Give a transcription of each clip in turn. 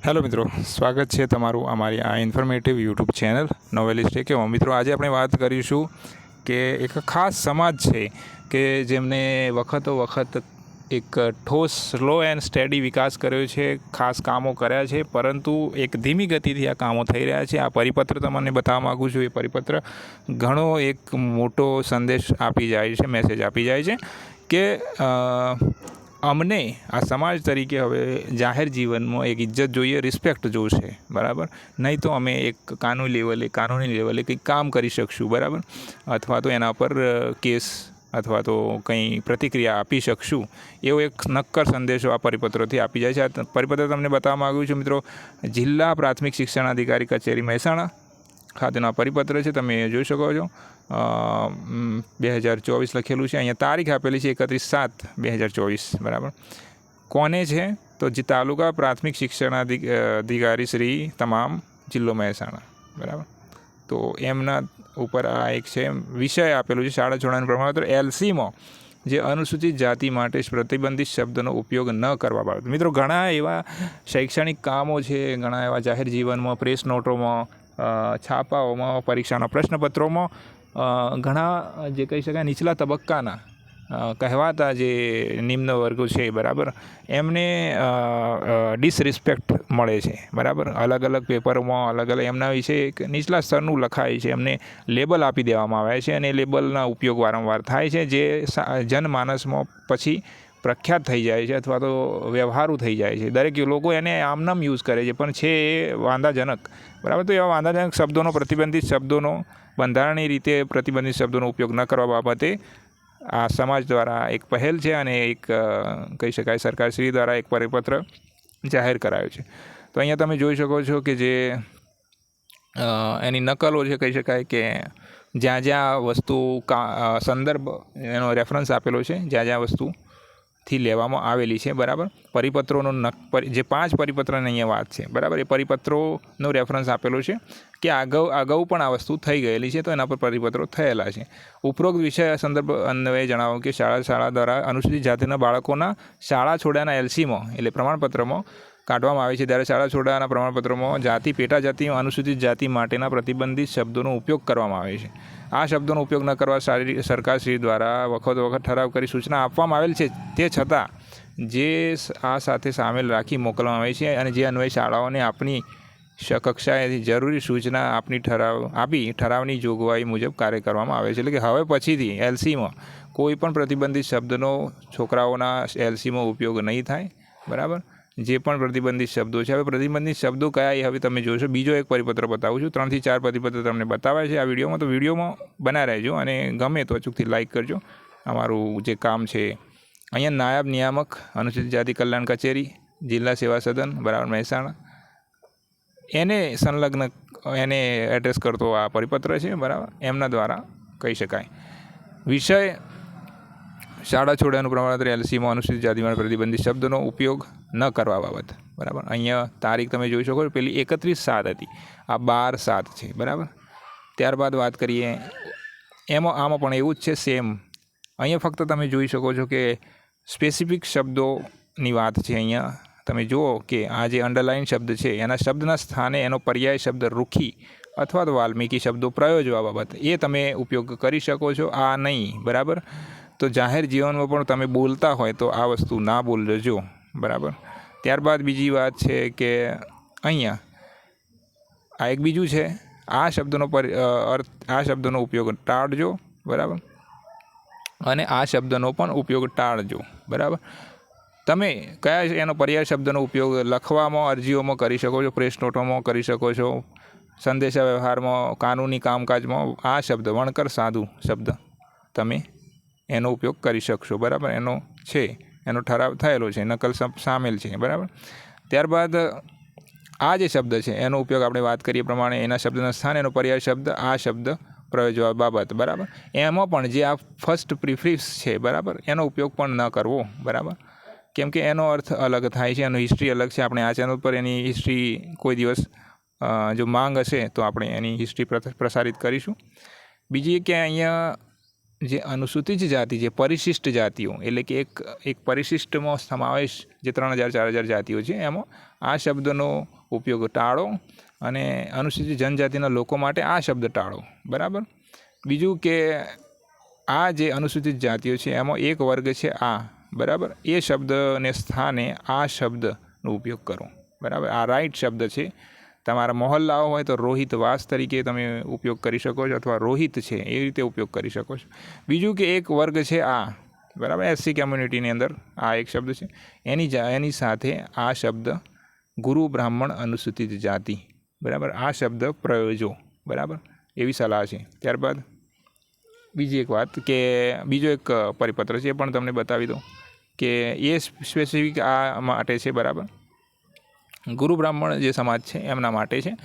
Hello મિત્રો, સ્વાગત છે તમારું અમારી આ ઇન્ફોર્મેટિવ યુટ્યુબ ચેનલ નોવેલિસ્ટ કે મિત્રો, આજે આપણે વાત કરીશું કે એક ખાસ સમાજ છે કે જેમને વખતો વખત એક ઠોસ સ્લો એન્ડ સ્ટેડી વિકાસ કર્યો છે, ખાસ કામો કર્યા છે, પરંતુ એક ધીમી ગતિથી આ કામો થઈ રહ્યા છે. આ પરિપત્ર તમને બતાવવા માગું છું, એ પરિપત્ર ઘણો એક મોટો સંદેશ આપી જાય છે મેસેજ આપી જાય છે કે અમને, આ સમાજ તરીકે હવે જાહેર જીવનમાં એક ઇજ્જત જોઈએ રિસ્પેક્ટ જોશે, બરાબર? નહીં તો અમે એક કાનૂની લેવલે કાનૂની લેવલે કંઈક કામ કરી શકશું, બરાબર? અથવા તો એના પર કેસ અથવા તો કંઈ પ્રતિક્રિયા આપી શકશું, એવો એક નક્કર સંદેશો આ પરિપત્રથી આપી જાય છે. આ પરિપત્ર તમને બતાવવા માગ્યું છું મિત્રો, જિલ્લા પ્રાથમિક શિક્ષણ અધિકારી કચેરી મહેસાણા. ખાતેનો પરિપત્ર છે, તમે જોઈ શકો છો. બે હજાર ચોવીસ લખેલું છે. અહીંયા તારીખ આપેલી છે એકત્રીસ સાત બે હજાર ચોવીસ, બરાબર? કોને છે? તો જે તાલુકા પ્રાથમિક શિક્ષણ અધિકારી શ્રી તમામ જિલ્લો મહેસાણા, બરાબર? તો એમના ઉપર આ એક છે, વિષય આપેલું છે શાળા જોડાણ પ્રમાણપત્ર, એલસીમાં જે અનુસૂચિત જાતિ માટે પ્રતિબંધિત શબ્દનો ઉપયોગ ન કરવા બાબત મિત્રો, ઘણા એવા શૈક્ષણિક કામો છે, ઘણા એવા જાહેર જીવનમાં, પ્રેસ નોટોમાં છાપાઓમાં, પરીક્ષાના પ્રશ્નપત્રોમાં ઘણા, જે કહી શકાય, નીચલા તબક્કાના કહેવાતા જે નિમ્ન વર્ગો છે, બરાબર? એમને ડિસરિસ્પેક્ટ મળે છે, બરાબર? અલગ અલગ પેપરોમાં અલગ અલગ એમના વિશે એક નીચલા સ્તરનું લખાય છે, એમને લેબલ આપી દેવામાં આવે છે અને એ લેબલના ઉપયોગ વારંવાર થાય છે, જે જનમાનસમાં પછી પ્રખ્યાત થઈ જાય છે અથવા તો વ્યવહારુ થઈ જાય છે. દરેક લોકો એને આમનામ યુઝ કરે છે. પણ છે એ વાંધાજનક. બરાબર? તો એવા વાંધાજનક શબ્દોનો, પ્રતિબંધિત શબ્દોનો, બંધારણીય રીતે પ્રતિબંધિત શબ્દોનો ઉપયોગ ન કરવા બાબતે આ સમાજ દ્વારા એક પહેલ છે અને એક કહી શકાય સરકારશ્રી દ્વારા એક પરિપત્ર જાહેર કરાયો છે. તો અહીંયા તમે જોઈ શકો છો કે જે એની નકલો છે કહી શકાય કે જ્યાં જ્યાં વસ્તુ કા સંદર્ભ એનો રેફરન્સ આપેલો છે. જ્યાં જ્યાં વસ્તુથી લેવામાં આવેલી છે, બરાબર? પરિપત્રોનો નક જે પાંચ પરિપત્રની અહીંયા વાત છે, બરાબર? એ પરિપત્રોનો રેફરન્સ આપેલો છે કે અગાઉ અગાઉ પણ આ વસ્તુ થઈ ગયેલી છે, તો એના પર પરિપત્રો થયેલા છે. ઉપરોક્ત વિષય સંદર્ભ અન્વયે જણાવો કે શાળા શાળા દ્વારા અનુસૂચિત જાતિના બાળકોના શાળા છોડ્યાના એલસીમાં, એટલે પ્રમાણપત્રમાં કાઢવામાં આવે છે. ત્યારે શાળા છોડાના પ્રમાણપત્રોમાં જાતિ, પેટા જાતિ અનુસૂચિત જાતિ માટેના પ્રતિબંધિત શબ્દોનો ઉપયોગ કરવામાં આવે છે. આ શબ્દોનો ઉપયોગ ન કરવા સારી સરકારશ્રી દ્વારા વખત વખત ઠરાવ કરી સૂચના આપવામાં આવેલ છે. તે છતાં જે આ સાથે સામેલ રાખી મોકલવામાં આવે છે અને જે અન્વયે શાળાઓને આપણી શ- કક્ષાએથી જરૂરી સૂચના આપની ઠરાવ, આપી ઠરાવની જોગવાઈ મુજબ કાર્ય કરવામાં આવે છે. એટલે કે હવે પછીથી એલસીમાં કોઈ પણ પ્રતિબંધિત શબ્દનો છોકરાઓના એલસીમાં ઉપયોગ નહીં થાય. બરાબર? જે પણ પ્રતિબંધિત શબ્દો છે. હવે પ્રતિબંધિત શબ્દો કયા એ હવે તમે જોશો. બીજો એક પરિપત્ર બતાવું છું. ત્રણથી ચાર પરિપત્ર તમને બતાવ્યા છે આ વિડીયોમાં. તો વિડીયોમાં બના રહેજો અને ગમે તો અચૂકથી લાઇક કરજો. અમારું જે કામ છે, અહીંયા નાયબ નિયામક અનુસૂચિત જાતિ કલ્યાણ કચેરી, જિલ્લા સેવા સદન, બરાબર મહેસાણા. એને સંલગ્ન, એને એડ્રેસ કરતો આ પરિપત્ર છે, બરાબર? એમના દ્વારા કહી શકાય. વિષય શાળા છોડ્યાનું પ્રમાણપત્ર એલસીમાં અનુસૂચિત જાતિમાં પ્રતિબંધિત શબ્દનો ઉપયોગ ન કરવા બાબત. બરાબર? અહીંયા તારીખ તમે જોઈ શકો છો. પેલી એકત્રીસ સાત હતી. આ બાર સાત છે. બરાબર? ત્યારબાદ વાત કરીએ. એમાં, આમાં પણ એવું જ છે સેમ અહીંયા ફક્ત તમે જોઈ શકો છો કે સ્પેસિફિક શબ્દોની વાત છે અહીંયા. તમે જુઓ કે આ જે અંડરલાઇન શબ્દ છે, એના શબ્દના સ્થાને એનો પર્યાય શબ્દ રૂખી અથવા તો વાલ્મીકી શબ્દો પ્રયોજવા બાબત. એ તમે ઉપયોગ કરી શકો છો. આ નહીં. બરાબર? તો જાહેર જીવનમાં પણ તમે બોલતા હોય તો આ વસ્તુ ના બોલજો, બરાબર? ત્યારબાદ બીજી વાત છે કે અહીંયા આ એક બીજું છે, આ શબ્દનો અર્થ, આ શબ્દનો ઉપયોગ ટાળજો, બરાબર? અને આ શબ્દનો પણ ઉપયોગ ટાળજો, બરાબર? તમે કયા એનો પર્યાય શબ્દનો ઉપયોગ લખવામાં, અરજીઓમાં કરી શકો છો, પ્રેસ નોટોમાં કરી શકો છો સંદેશા વ્યવહારમાં કાનૂની કામકાજમાં? આ શબ્દ વણકર સાધુ શબ્દ. તમે એનો ઉપયોગ કરી શકશો, બરાબર? એનો છે, એનો ઠરાવ થયેલો છે, નકલ સમ- સામેલ છે, બરાબર? ત્યારબાદ, આ જે શબ્દ છે, એનો ઉપયોગ આપણે વાત કરીએ પ્રમાણે એના શબ્દના સ્થાને, એનો પર્યાય શબ્દ, આ શબ્દ પ્રયોજવા બાબત, બરાબર? એમાં પણ જે આ ફર્સ્ટ પ્રિફિક્સ છે, બરાબર? એનો ઉપયોગ પણ ન કરવો, બરાબર? કેમ કે એનો અર્થ અલગ થાય છે, એનો હિસ્ટ્રી અલગ છે. આપણે આ ચેનલ પર એની હિસ્ટ્રી કોઈ દિવસ જો માંગ હશે તો આપણે એની હિસ્ટ્રી પ્રસારિત કરીશું. બીજી કે અહીંયા જે અનુસૂચિત જાતિ, જે પરિશિષ્ટ જાતિઓ, એટલે કે એક એક પરિશિષ્ટમાં સમાવેશ જે ત્રણ હજાર, ચાર હજાર જાતિઓ છે, એમાં આ શબ્દનો ઉપયોગ ટાળો અને અનુસૂચિત જનજાતિના લોકો માટે આ શબ્દ ટાળો. બરાબર? બીજું કે આ જે અનુસૂચિત જાતિઓ છે, એમાં એક વર્ગ છે આ. બરાબર? એ શબ્દને સ્થાને આ શબ્દનો ઉપયોગ કરો. બરાબર? આ રાઈટ શબ્દ છે. તમારા મોહલ્લાઓ હોય તો રોહિત વાસ તરીકે તમે ઉપયોગ કરી શકો છો અથવા રોહિત છે એ રીતે ઉપયોગ કરી શકો છો. બીજું કે એક વર્ગ છે આ. બરાબર? એસસી કમ્યુનિટીની અંદર આ એક શબ્દ છે. એની એની સાથે આ શબ્દ ગુરુ બ્રાહ્મણ અનુસૂચિત જાતિ. બરાબર? આ શબ્દ પ્રયોજો. બરાબર? એવી સલાહ છે. ત્યારબાદ બીજી એક વાત કે બીજો એક પરિપત્ર છે એ પણ તમને બતાવી દઉં કે એ સ્પેસિફિક આ માટે છે. બરાબર? ગુરુ બ્રાહ્મણ જે સમાજ છે, એમના માટે છે.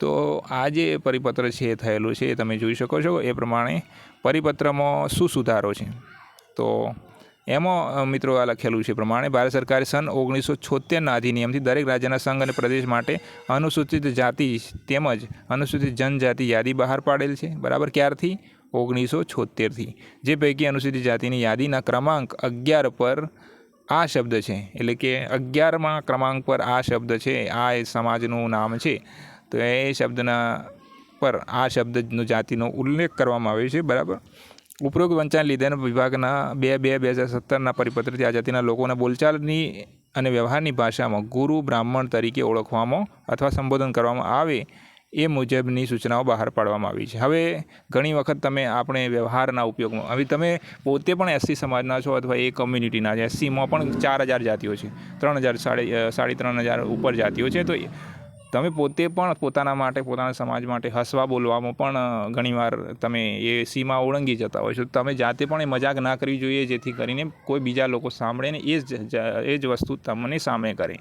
તો આ જે પરિપત્ર છે, એ થયેલું છે, એ તમે જોઈ શકો છો. એ પ્રમાણે પરિપત્રમાં શું સુધારો છે. તો એમાં મિત્રો, આ લખેલું છે પ્રમાણે, ભારત સરકારે સન ઓગણીસો છોતેરના અધિનિયમથી દરેક રાજ્યના સંઘ અને પ્રદેશ માટે અનુસૂચિત જાતિ તેમજ અનુસૂચિત જનજાતિ યાદી બહાર પાડેલ છે. બરાબર? ક્યારથી? ઓગણીસો છોતેરથી જે પૈકી અનુસૂચિત જાતિની યાદીના ક્રમાંક અગિયાર પર આ શબ્દ છે. એટલે કે અગિયારમાં ક્રમાંક પર આ શબ્દ છે. આ એ સમાજનું નામ છે. તો એ શબ્દના પર આ શબ્દનો જાતિનો ઉલ્લેખ કરવામાં આવ્યો છે. બરાબર? ઉપરોક્ત વંચાણ લીધેના વિભાગના બે બે બે હજાર સત્તરના પરિપત્રથી આ જાતિના લોકોના બોલચાલની અને વ્યવહારની ભાષામાં ગુરુ બ્રાહ્મણ તરીકે ઓળખવામાં અથવા સંબોધન કરવામાં આવે એ મુજબની સૂચનાઓ બહાર પાડવામાં આવી છે. હવે ઘણી વખત તમે આપણે વ્યવહારના ઉપયોગમાં, હવે તમે પોતે પણ એસસી સમાજના છો અથવા એ કમ્યુનિટીના છે, એસસીમાં પણ ચાર હજાર જાતિઓ છે, ત્રણ હજાર સાડી સાડી ત્રણ હજાર ઉપર જાતિઓ છે. તો તમે પોતે પણ પોતાના માટે, પોતાના સમાજ માટે હસવા બોલવામાં પણ ઘણીવાર તમે એ સીમા ઓળંગી જતા હોય છો. તમે જાતે પણ એ મજાક ના કરવી જોઈએ જેથી કરીને કોઈ બીજા લોકો સાંભળે ને એ જ એ જ વસ્તુ તમને સામે કરે.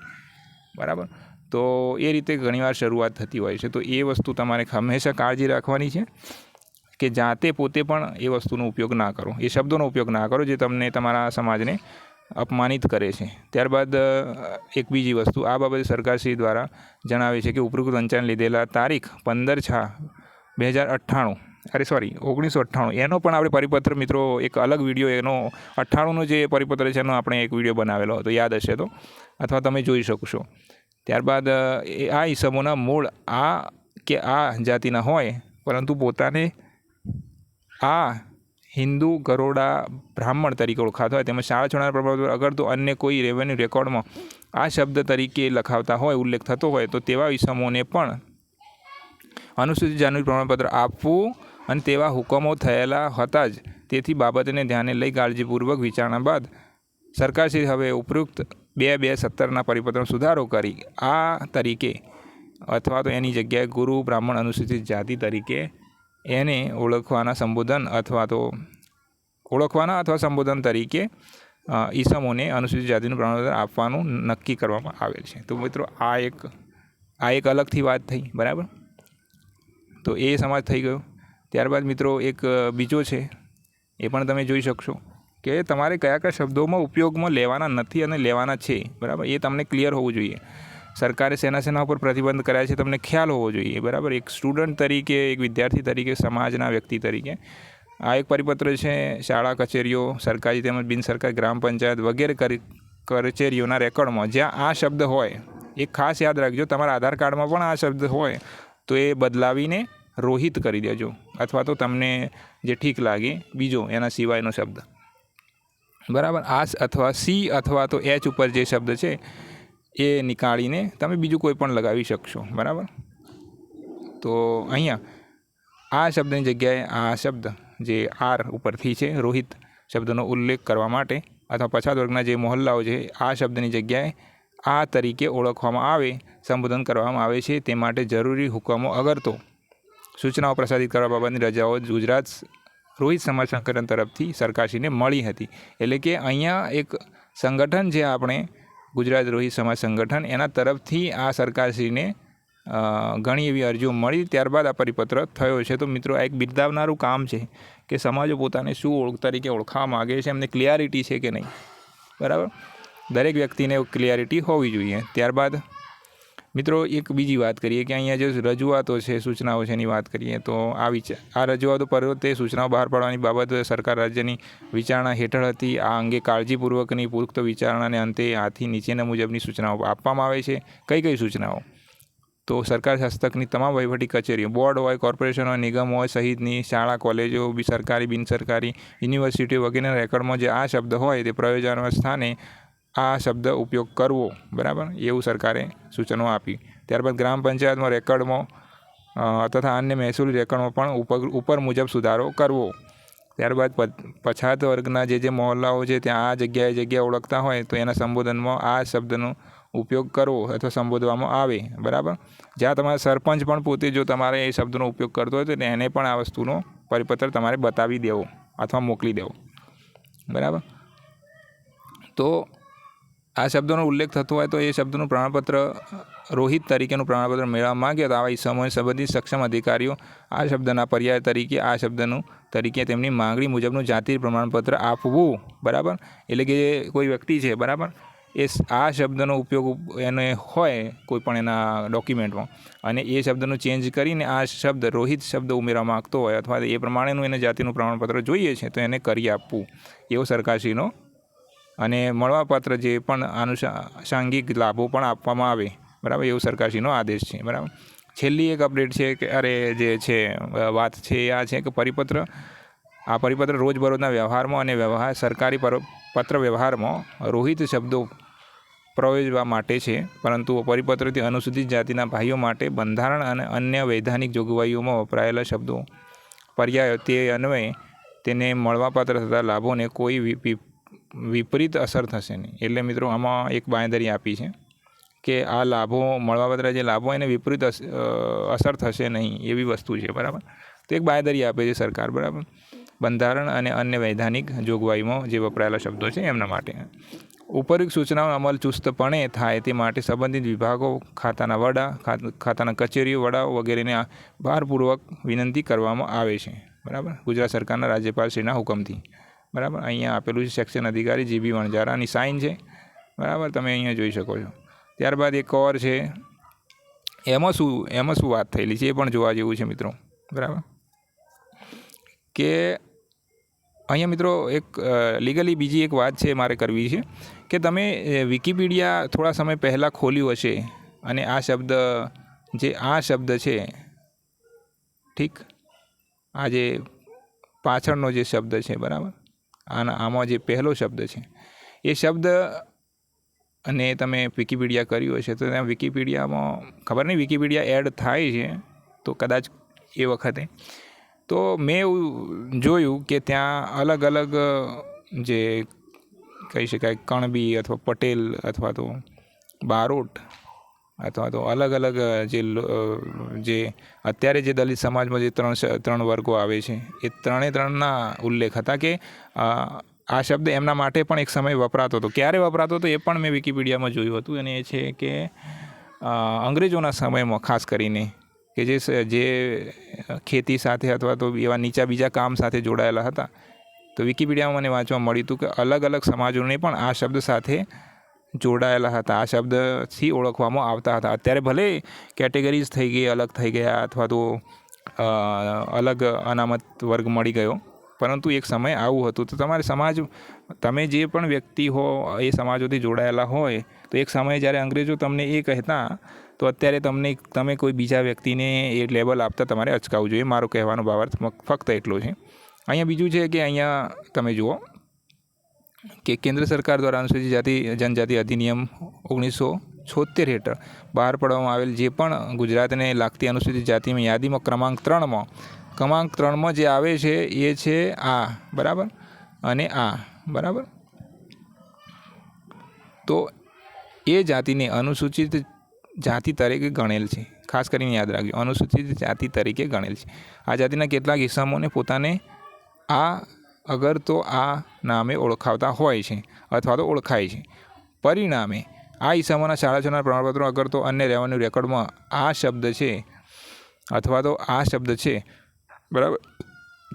બરાબર? તો એ રીતે ઘણીવાર શરૂઆત થતી હોય છે. તો એ વસ્તુ તમારે હંમેશા કાળજી રાખવાની છે કે જાતે પોતે પણ એ વસ્તુનો ઉપયોગ ના કરો. એ શબ્દોનો ઉપયોગ ના કરો જે તમને તમારા સમાજને અપમાનિત કરે છે. ત્યારબાદ એક બીજી વસ્તુ. આ બાબતે સરકારશ્રી દ્વારા જણાવે છે કે ઉપરોક્ત વંચાણ લીધેલા તારીખ પંદર છ બે હજાર અઠ્ઠાણું. અરે સોરી ઓગણીસો અઠ્ઠાણું. એનો પણ આપણે પરિપત્ર, મિત્રો, એક અલગ વીડિયો એનો અઠ્ઠાણુંનો જે પરિપત્ર છે એનો આપણે એક વીડિયો બનાવેલો હતો. યાદ હશે તો. અથવા તમે જોઈ શકશો. ત્યારબાદ એ, આ ઈસમોના મૂળ આ કે આ જાતિના હોય, પરંતુ પોતાને આ હિન્દુ ગરોડા બ્રાહ્મણ તરીકે ઓળખાતા હોય. તેમજ શાળા છોડના પ્રમાણપત્ર અગર તો અન્ય કોઈ રેવન્યુ રેકોર્ડમાં આ શબ્દ તરીકે લખાવતા હોય, ઉલ્લેખ થતો હોય, તો તેવા ઈસમોને પણ અનુસૂચિત જાતિનું પ્રમાણપત્ર આપવું અને તેવા હુકમો થયેલા હતા જ. તેથી બાબતને ધ્યાને લઈ કાળજીપૂર્વક વિચારણા બાદ સરકારશ્રી હવે ઉપરોક્ત બે બે સત્તરના પરિપત્રનો સુધારો કરી. આ તરીકે અથવા તો એની જગ્યાએ ગુરુ બ્રાહ્મણ અનુસૂચિત જાતિ તરીકે એને ઓળખવાના સંબોધન અથવા તો ઓળખવાના અથવા સંબોધન તરીકે ઈસમોને અનુસૂચિત જાતિનું પ્રમાણપત્ર આપવાનું નક્કી કરવામાં આવેલ છે. તો મિત્રો આ એક આ એક અલગથી વાત થઈ, બરાબર? તો એ સમાજ થઈ ગયો. ત્યારબાદ મિત્રો એક બીજો છે, એ પણ તમે જોઈ શકશો. કે તમારે કયા કયા શબ્દોમાં ઉપયોગમાં લેવાના નથી અને લેવાના છે. બરાબર? એ તમને ક્લિયર હોવું જોઈએ. સરકારે સેના સેના ઉપર પ્રતિબંધ કર્યા છે, તમને ખ્યાલ હોવો જોઈએ. બરાબર? એક સ્ટુડન્ટ તરીકે, એક વિદ્યાર્થી તરીકે, સમાજના વ્યક્તિ તરીકે. આ એક પરિપત્ર છે, શાળા કચેરીઓ, સરકારી તેમજ બિનસરકારી ગ્રામ પંચાયત વગેરે કચેરીઓના રેકોર્ડમાં જ્યાં આ શબ્દ હોય, એ ખાસ યાદ રાખજો. તમારા આધાર કાર્ડમાં પણ આ શબ્દ હોય, તો એ બદલાવીને રોહિત કરી દેજો. અથવા તો તમને જે ઠીક લાગે, બીજો એના સિવાયનો શબ્દ. બરાબર? આસ અથવા સી અથવા તો એચ ઉપર જે શબ્દ છે, એ નીકાળીને તમે બીજું કોઈ પણ લગાવી શકશો. બરાબર? તો અહીંયા આ શબ્દની જગ્યાએ આ શબ્દ જે આર ઉપરથી છે, રોહિત શબ્દનો ઉલ્લેખ કરવા માટે અથવા પછાત વર્ગના જે મોહલ્લાઓ છે, આ શબ્દની જગ્યાએ આ તરીકે ઓળખવામાં આવે, સંબોધન કરવામાં આવે છે, તે માટે જરૂરી હુકમો અગર તો. સૂચનાઓ પ્રસારિત કરવા બાબતની રજાઓ ગુજરાત રોહિત સમાજ સંગઠન તરફથી સરકારશ્રીને મળી હતી. એટલે કે અહીંયા એક સંગઠન જે આપણે, ગુજરાત રોહિત સમાજ સંગઠન, એના તરફથી આ સરકારશ્રીને ઘણી એવી અરજીઓ મળી. ત્યારબાદ આ પરિપત્ર થયો છે. તો મિત્રો, આ એક બિરદાવનારું કામ છે કે સમાજો પોતાને શું ઓળખ તરીકે ઓળખાવા માગે છે, એમને ક્લિયારિટી છે કે નહીં? બરાબર? દરેક વ્યક્તિને ક્લિયરિટી હોવી જોઈએ. ત્યારબાદ મિત્રો, એક બીજી વાત કરીએ કે અહીંયા જે રજૂઆતો છે, સૂચનાઓ છે એની વાત કરીએ તો આ વિચાર, આ રજૂઆતો પર તે સૂચનાઓ બહાર પાડવાની બાબત સરકાર રાજ્યની વિચારણા હેઠળ હતી. આ અંગે કાળજીપૂર્વકની પુખ્ત વિચારણાને અંતે આથી નીચેના મુજબની સૂચનાઓ આપવામાં આવે છે. કઈ કઈ સૂચનાઓ? તો સરકાર હસ્તકની તમામ વહીવટી કચેરીઓ, બોર્ડ હોય, કોર્પોરેશન હોય, નિગમ હોય, સહિતની શાળા, કોલેજો સરકારી બિનસરકારી યુનિવર્સિટીઓ વગેરેના રેકોર્ડમાં જે આ શબ્દ હોય તે પ્રયોજનના સ્થાને આ શબ્દ ઉપયોગ કરવો, બરાબર? એવું સરકારે સૂચનો આપી. ત્યારબાદ ગ્રામ પંચાયતમાં રેકર્ડમાં તથા અન્ય મહેસૂલી રેકર્ડમાં પણ ઉપર ઉપર મુજબ સુધારો કરવો. ત્યારબાદ પછાત વર્ગના જે જે મહોલ્લાઓ છે, ત્યાં આ જગ્યાએ જગ્યા ઓળખતા હોય, તો એના સંબોધનમાં આ શબ્દનો ઉપયોગ કરવો અથવા સંબોધવામાં આવે, બરાબર? જ્યાં તમારા સરપંચ પણ પોતે જો તમારે એ શબ્દનો ઉપયોગ કરતો હોય, તો એને પણ આ વસ્તુનો પરિપત્ર તમારે બતાવી દેવો અથવા મોકલી દેવો, બરાબર? તો આ શબ્દોનો ઉલ્લેખ થતો હોય તો એ શબ્દનું પ્રમાણપત્ર રોહિત તરીકેનું પ્રમાણપત્ર મેળવવા માંગે તો આવા સમય સંબંધિત સક્ષમ અધિકારીઓ આ શબ્દના પર્યાય તરીકે, આ શબ્દનું તરીકે તેમની માંગણી મુજબનું જાતિ પ્રમાણપત્ર આપવું. બરાબર? એટલે કે કોઈ વ્યક્તિ છે, બરાબર? એ આ શબ્દનો ઉપયોગ એને હોય કોઈ પણ એના ડોક્યુમેન્ટમાં અને એ શબ્દનું ચેન્જ કરીને આ શબ્દ, રોહિત શબ્દ ઉમેરવા માગતો હોય અથવા એ પ્રમાણેનું એને જાતિનું પ્રમાણપત્ર જોઈએ છે તો એને કરી આપવું. એવો સરકારશ્રીનો અને મળવાપાત્ર જે પણ આનુષાંગિક લાભો પણ આપવામાં આવે, બરાબર? એવો સરકારશ્રીનો આદેશ છે, બરાબર? છેલ્લી એક અપડેટ છે કે, અરે, જે છે વાત છે એ આ છે કે પરિપત્ર, આ પરિપત્ર રોજબરોજના વ્યવહારમાં અને વ્યવહાર, સરકારી પત્ર વ્યવહારમાં રોહિત શબ્દો પ્રવેશવા માટે છે, પરંતુ પરિપત્રથી અનુસૂચિત જાતિના ભાઈઓ માટે બંધારણ અને અન્ય વૈધાનિક જોગવાઈઓમાં વપરાયેલા શબ્દો પર્યાયો તે અન્વયે તેને મળવાપાત્ર થતા લાભોને કોઈ વિપરીત અસર થશે નહીં. એટલે મિત્રો, આમાં એક બાંયધરી આપી છે કે આ લાભો મળવાપાત્ર જે લાભો એને વિપરીત અસ- અસર થશે નહીં એવી વસ્તુ છે, બરાબર? તો એક બાંયધરી આપે છે સરકાર, બરાબર? બંધારણ અને અન્ય વૈધાનિક જોગવાઈમાં જે વપરાયેલા શબ્દો છે એમના માટે. ઉપરોક્ત સૂચનાઓનો અમલ ચુસ્તપણે થાય તે માટે સંબંધિત વિભાગો, ખાતાના વડા ખાતાના કચેરીઓ, વડાઓ વગેરેને ભારપૂર્વક વિનંતી કરવામાં આવે છે, બરાબર? ગુજરાત સરકારના રાજ્યપાલશ્રીના હુકમથી. બરાબર? અહીંયા આપેલું છે સેક્શન અધિકારી જીબી વણઝારાની સાઇન છે. બરાબર? તમે અહીંયા જોઈ શકો છો. ત્યારબાદ એક કવર છે. એમાં શું એમાં શું વાત થયેલી છે, એ પણ જોવા જેવું છે મિત્રો. બરાબર? કે અહીંયા મિત્રો એક લીગલી બીજી એક વાત છે મારે કરવી છે કે તમે વિકિપીડિયા થોડા સમય પહેલાં ખોલ્યું હશે અને આ શબ્દ, જે આ શબ્દ છે, ઠીક? આ જે પાછળનો જે શબ્દ છે, બરાબર? આના આમાં જે પહેલો શબ્દ છે, એ શબ્દ અને તમે વિકિપીડિયા કર્યું હશે તો ત્યાં વિકિપીડિયામાં ખબર નહીં વિકિપીડિયા એડ થાય છે તો કદાચ એ વખતે. તો મેં એવું જોયું કે ત્યાં અલગ અલગ, જે કહી શકાય, કણબી અથવા પટેલ અથવા તો બારોટ અથવા તો અલગ અલગ જે જે અત્યારે જે દલિત સમાજમાં જે ત્રણ ત્રણ વર્ગો આવે છે, એ ત્રણે ત્રણના ઉલ્લેખ હતા કે આ શબ્દ એમના માટે પણ એક સમય વપરાતો હતો. ક્યારે વપરાતો હતો એ પણ મેં વિકીપીડિયામાં જોયું હતું અને એ છે કે અંગ્રેજોના સમયમાં ખાસ કરીને કે જે જે ખેતી સાથે અથવા તો એવા નીચા બીજા કામ સાથે જોડાયેલા હતા, તો વિકીપીડિયામાં મને વાંચવા મળ્યું હતું કે અલગ અલગ સમાજોને પણ આ શબ્દ સાથે જોડાયેલા હતા. આ શબ્દથી ઓળખવામાં આવતા હતા. અત્યારે ભલે કેટેગરીઝ થઈ ગઈ, અલગ થઈ ગયા અથવા તો અલગ અનામત વર્ગ મળી ગયો. પરંતુ એક સમય આવું હતું. તો તમારે સમાજ, તમે જે પણ વ્યક્તિ હો, એ સમાજોથી જોડાયેલા હોય, તો એક સમયે જ્યારે અંગ્રેજો તમને એ કહેતા, તો અત્યારે તમને, તમે કોઈ બીજા વ્યક્તિને એ લેબલ આપતા તમારે અચકાવવું જોઈએ. મારો કહેવાનો ભાવાર્થ ફક્ત એટલો છે. અહીંયા બીજું છે કે અહીંયા તમે જુઓ કે કેન્દ્ર સરકાર દ્વારા અનુસૂચિત જાતિ, જનજાતિ અધિનિયમ ઓગણીસો છોતેર હેઠળ બહાર પાડવામાં આવેલ જે પણ ગુજરાતને લાગતી અનુસૂચિત જાતિની યાદીમાં ક્રમાંક ત્રણમાં ક્રમાંક ત્રણમાં જે આવે છે એ છે આ, બરાબર? અને આ, બરાબર? તો એ જાતિને અનુસૂચિત જાતિ તરીકે ગણેલ છે. ખાસ કરીને યાદ રાખજો, અનુસૂચિત જાતિ તરીકે ગણેલ છે. આ જાતિના કેટલાક હિસ્સાઓને પોતાને આ અગર તો આ નામે ઓળખાવતા હોય છે અથવા તો ઓળખાય છે. પરિણામે, આ ઈસામોના શાળા છોડના પ્રમાણપત્રો અગર તો અન્ય રેવન્યુ રેકોર્ડમાં આ શબ્દ છે અથવા તો આ શબ્દ છે, બરાબર,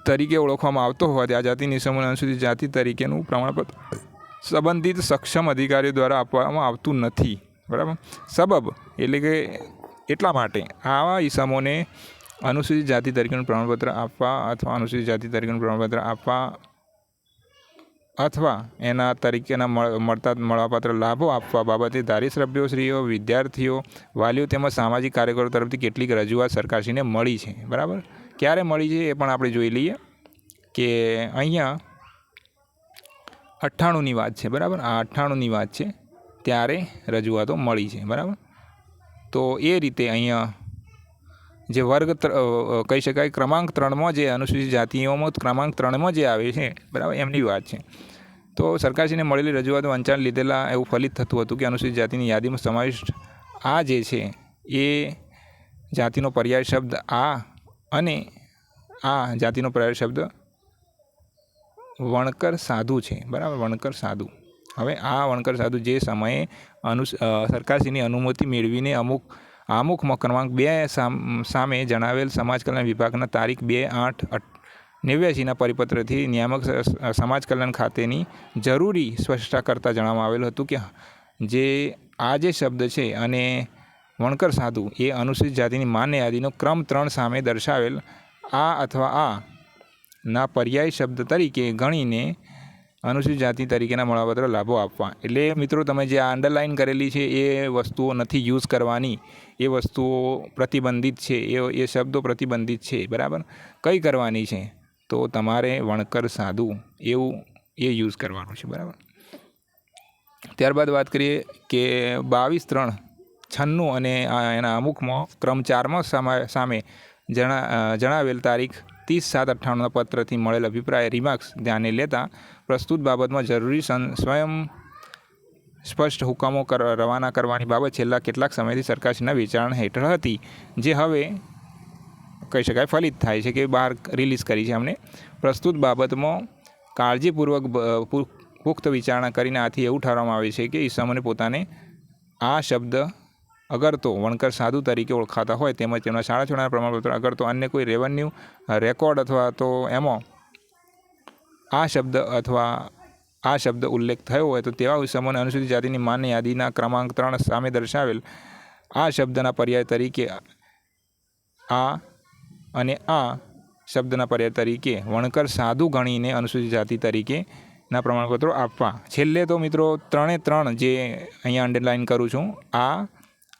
તરીકે ઓળખવામાં આવતો હોવાથી આ જાતિની સમૂહ અનુસૂચિત જાતિ તરીકેનું પ્રમાણપત્ર સંબંધિત સક્ષમ અધિકારીઓ દ્વારા આપવામાં આવતું નથી, બરાબર? સબબ એટલે કે એટલા માટે આવા ઈસમોને અનુસૂચિત જાતિ તરીકેનું પ્રમાણપત્ર આપવા અથવા અનુસૂચિત જાતિ તરીકેનું પ્રમાણપત્ર આપવા અથવા એના તરીકેના મળ- મળતા, મળવાપાત્ર લાભો આપવા બાબતે ધારાસભ્યોશ્રીઓ વિદ્યાર્થીઓ, વાલીઓ તેમજ સામાજિક કાર્યકરો તરફથી કેટલીક રજૂઆત સરકારશ્રીને મળી છે. બરાબર? ક્યારે મળી છે એ પણ આપણે જોઈ લઈએ કે અહીંયા અઠ્ઠાણુંની વાત છે. બરાબર? આ અઠ્ઠાણુંની વાત છે. ત્યારે રજૂઆતો મળી છે. બરાબર? તો એ રીતે અહીંયા જે વર્ગ કહી શકાય ક્રમાંક ત્રણમાં જે અનુસૂચિત જાતિઓમાં ક્રમાંક ત્રણમાં જે આવે છે, બરાબર? એમની વાત છે. તો સરકારશ્રીને મળેલી રજૂઆતો વંચાણ લીધેલા એવું ફલિત થતું હતું કે અનુસૂચિત જાતિની યાદીમાં સમાવિષ્ટ આ જે છે, એ જાતિનો પર્યાય શબ્દ આ અને આ જાતિનો પર્યાય શબ્દ વણકર સાધુ છે, બરાબર? વણકર સાધુ. હવે આ વણકર સાધુ જે સમયે અનુ સરકારશ્રીની અનુમતિ મેળવીને અમુક આમુખમાં ક્રમાંક બે સામ- જણાવેલ સમાજ કલ્યાણ વિભાગના તારીખ બે આઠ નેવ્યાસીના પરિપત્રથી નિયામક સમાજ કલ્યાણ ખાતેની જરૂરી સ્પષ્ટતા કરતાં જણાવવામાં આવેલું હતું કે જે આ જે શબ્દ છે અને વણકર સાધુ એ અનુસૂચિત જાતિની માન્ય યાદીનો ક્રમ ત્રણ સામે દર્શાવેલ આ અથવા આ ના પર્યાય શબ્દ તરીકે ગણીને અનુસૂચિત જાતિ તરીકેના મળવાપત્ર લાભો આપવા. એટલે મિત્રો, તમે જે આ અંડરલાઇન કરેલી છે એ વસ્તુઓ નથી યુઝ કરવાની. એ વસ્તુઓ પ્રતિબંધિત છે, એ એ શબ્દો પ્રતિબંધિત છે, બરાબર? કઈ કરવાની છે? તો તમારે વણકર સાધુ એવું એ યુઝ કરવાનું છે, બરાબર? ત્યારબાદ વાત કરીએ કે બાવીસ ત્રણ છન્નું અને એના અમુકમાં ક્રમ ચારમાં સામે સામે જણા, જણાવેલ તારીખ ત્રીસ સાત અઠ્ઠાણુંના પત્રથી મળેલ અભિપ્રાય રિમાર્ક્સ ધ્યાને લેતા પ્રસ્તુત બાબતમાં જરૂરી સ્વયં સ્પષ્ટ હુકમો રવાના કરવાની બાબત છેલ્લા કેટલાક સમયથી સરકારશ્રીના વિચારણા હેઠળ હતી. જે હવે કહી શકાય ફલિત થાય છે કે બહાર રિલીઝ કરી છે અમને. પ્રસ્તુત બાબતમાં કાળજીપૂર્વક પુખ્ત વિચારણા કરીને આથી એવું ઠારવામાં આવે છે કે ઈસમોને પોતાને આ શબ્દ અગર તો વણકર સાધુ તરીકે ઓળખાતા હોય તેમજ તેમના શાળા છોડના પ્રમાણપત્ર અગર તો અન્ય કોઈ રેવન્યુ રેકોર્ડ અથવા તો એમાં આ શબ્દ અથવા આ શબ્દ ઉલ્લેખ થયો હોય તો તેવા સમૂહને અનુસૂચિત જાતિની માન્ય યાદીના ક્રમાંક ત્રણ સામે દર્શાવેલ. આ શબ્દના પર્યાય તરીકે આ અને આ શબ્દના પર્યાય તરીકે વણકર સાધુ ગણીને અનુસૂચિત જાતિ તરીકેના પ્રમાણપત્રો આપવા. છેલ્લે તો મિત્રો ત્રણે ત્રણ જે અહીંયા અંડરલાઇન કરું છું, આ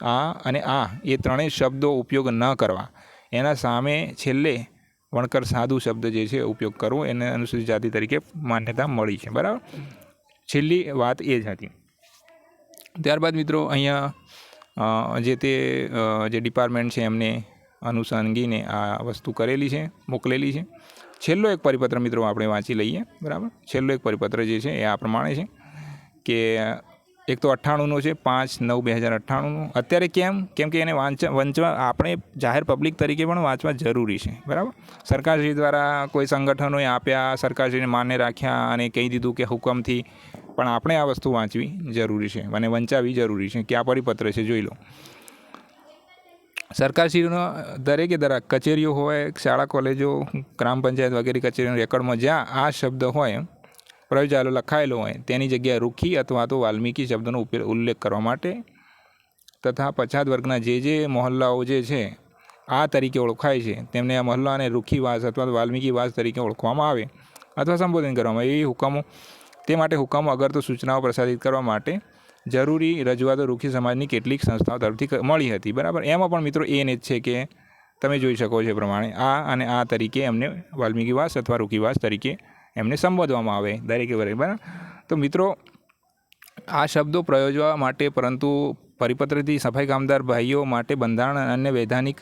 આ અને આ, એ ત્રણેય શબ્દો ઉપયોગ ન કરવા. એના સામે છેલ્લે વણકર સાધુ શબ્દ જે છે ઉપયોગ કરવો, એને અનુસૂચિત જાતિ તરીકે માન્યતા મળી છે. બરાબર? છેલ્લી વાત એ જ હતી. ત્યારબાદ મિત્રો અહીંયા જે તે જે ડિપાર્ટમેન્ટ છે એમને અનુસંગીને આ વસ્તુ કરેલી છે, મોકલેલી છે. છેલ્લો એક પરિપત્ર મિત્રો આપણે વાંચી લઈએ. બરાબર? છેલ્લો એક પરિપત્ર જે છે એ આ પ્રમાણે છે કે એક તો અઠ્ઠાણુંનો છે, પાંચ નવ બે હજાર અઠ્ઠાણુંનું. અત્યારે કેમ? કેમ કે એને વાંચવા વંચવા આપણે જાહેર પબ્લિક તરીકે પણ વાંચવા જરૂરી છે, બરાબર? સરકારશ્રી દ્વારા કોઈ સંગઠનોએ આપ્યા, સરકારશ્રીને માન્ય રાખ્યા અને કહી દીધું કે હુકમથી પણ આપણે આ વસ્તુ વાંચવી જરૂરી છે અને વંચાવી જરૂરી છે. કે આ પરિપત્ર છે જોઈ લો. સરકારશ્રીનો દરેકે દરેક કચેરીઓ હોય, શાળા, કોલેજો, ગ્રામ પંચાયત વગેરે કચેરીના રેકોર્ડમાં જ્યાં આ શબ્દ હોય પ્રયોજાયેલો લખાયેલો હોય, તેની જગ્યાએ રૂખી અથવા તો વાલ્મીકી શબ્દનો ઉલ્લેખ કરવા માટે તથા પછાત વર્ગના જે જે મહોલ્લાઓ જે છે, આ તરીકે ઓળખાય છે, તેમને આ મહોલ્લાને રૂખીવાસ અથવા તો વાલ્મીકી વાસ તરીકે ઓળખવામાં આવે અથવા સંબોધન કરવામાં આવે. એ હુકમો, તે માટે હુકમો અગર તો સૂચનાઓ પ્રસારિત કરવા માટે જરૂરી રજૂઆતો રૂખી સમાજની કેટલીક સંસ્થાઓ તરફથી મળી હતી. બરાબર? એમાં પણ મિત્રો એને જ છે કે તમે જોઈ શકો છો એ પ્રમાણે આ અને આ તરીકે એમને વાલ્મીકી વાસ અથવા રૂખીવાસ તરીકે એમને સંબોધવામાં આવે દરેકે દરેક બરાબર? તો મિત્રો, આ શબ્દો પ્રયોજવા માટે, પરંતુ પરિપત્રથી સફાઈ કામદાર ભાઈઓ માટે બંધારણ અને વૈધાનિક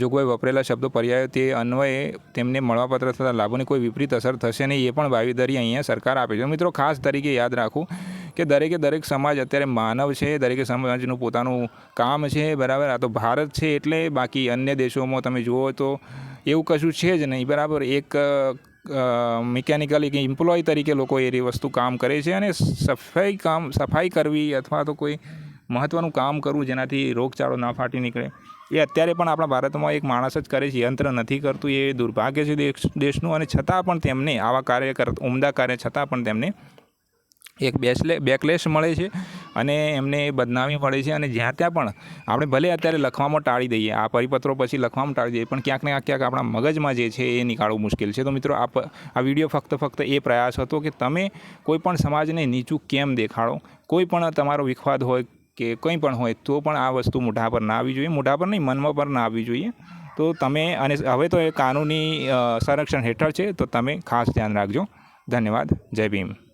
જોગવાઈ વપરેલા શબ્દો પર્યાયો તે અન્વયે તેમને મળવાપત્ર થતા લાભોની કોઈ વિપરીત અસર થશે નહીં, એ પણ ભાવીદારી અહીંયા સરકાર આપે છે. મિત્રો, ખાસ તરીકે યાદ રાખું કે દરેકે દરેક સમાજ અત્યારે માનવ છે, દરેકે સમાજનું પોતાનું કામ છે, બરાબર? આ તો ભારત છે એટલે બાકી અન્ય દેશોમાં તમે જુઓ તો એવું કશું છે જ નહીં, બરાબર? એક મિકેનિકલ કે એમ્પ્લોય તરીકે લોકો એ વસ્તુ કામ કરે છે અને સફાઈ કામ, સફાઈ કરવી અથવા તો કોઈ મહત્ત્વનું કામ કરવું જેનાથી રોગચાળો ના ફાટી નીકળે. એ અત્યારે પણ આપણા ભારતમાં એક માણસ જ કરે છે, યંત્ર નથી કરતું, એ દુર્ભાગ્ય છે દેશ, દેશનું અને છતાં પણ તેમને આવા કાર્ય કર ઉમદા કાર્ય છતાં પણ તેમને એક બેસલે બેકલેશ મળે છે. અને એમને બદનામી મળે છે અને જ્યાં ત્યાં પણ આપણે ભલે અત્યારે લખવામાં ટાળી દઈએ, આ પરિપત્રો પછી લખવામાં ટાળી દઈએ, પણ ક્યાંક ને ક્યાંક આપણા મગજમાં જે છે એ નીકાળવું મુશ્કેલ છે. તો મિત્રો આ આ વીડિયો ફક્ત ફક્ત એ પ્રયાસ હતો કે તમે કોઈ પણ સમાજને નીચું કેમ દેખાડો? કોઈ પણ તમારો વિખવાદ હોય કે કંઈ પણ હોય, તો પણ આ વસ્તુ મોઢા પર ના આવી જોઈએ. મોઢા પર નહીં, મનમાં પર ના આવવી જોઈએ. તો તમે, અને હવે તો એ કાનૂની સંરક્ષણ હેઠળ છે, તો તમે ખાસ ધ્યાન રાખજો. ધન્યવાદ. જય ભીમ.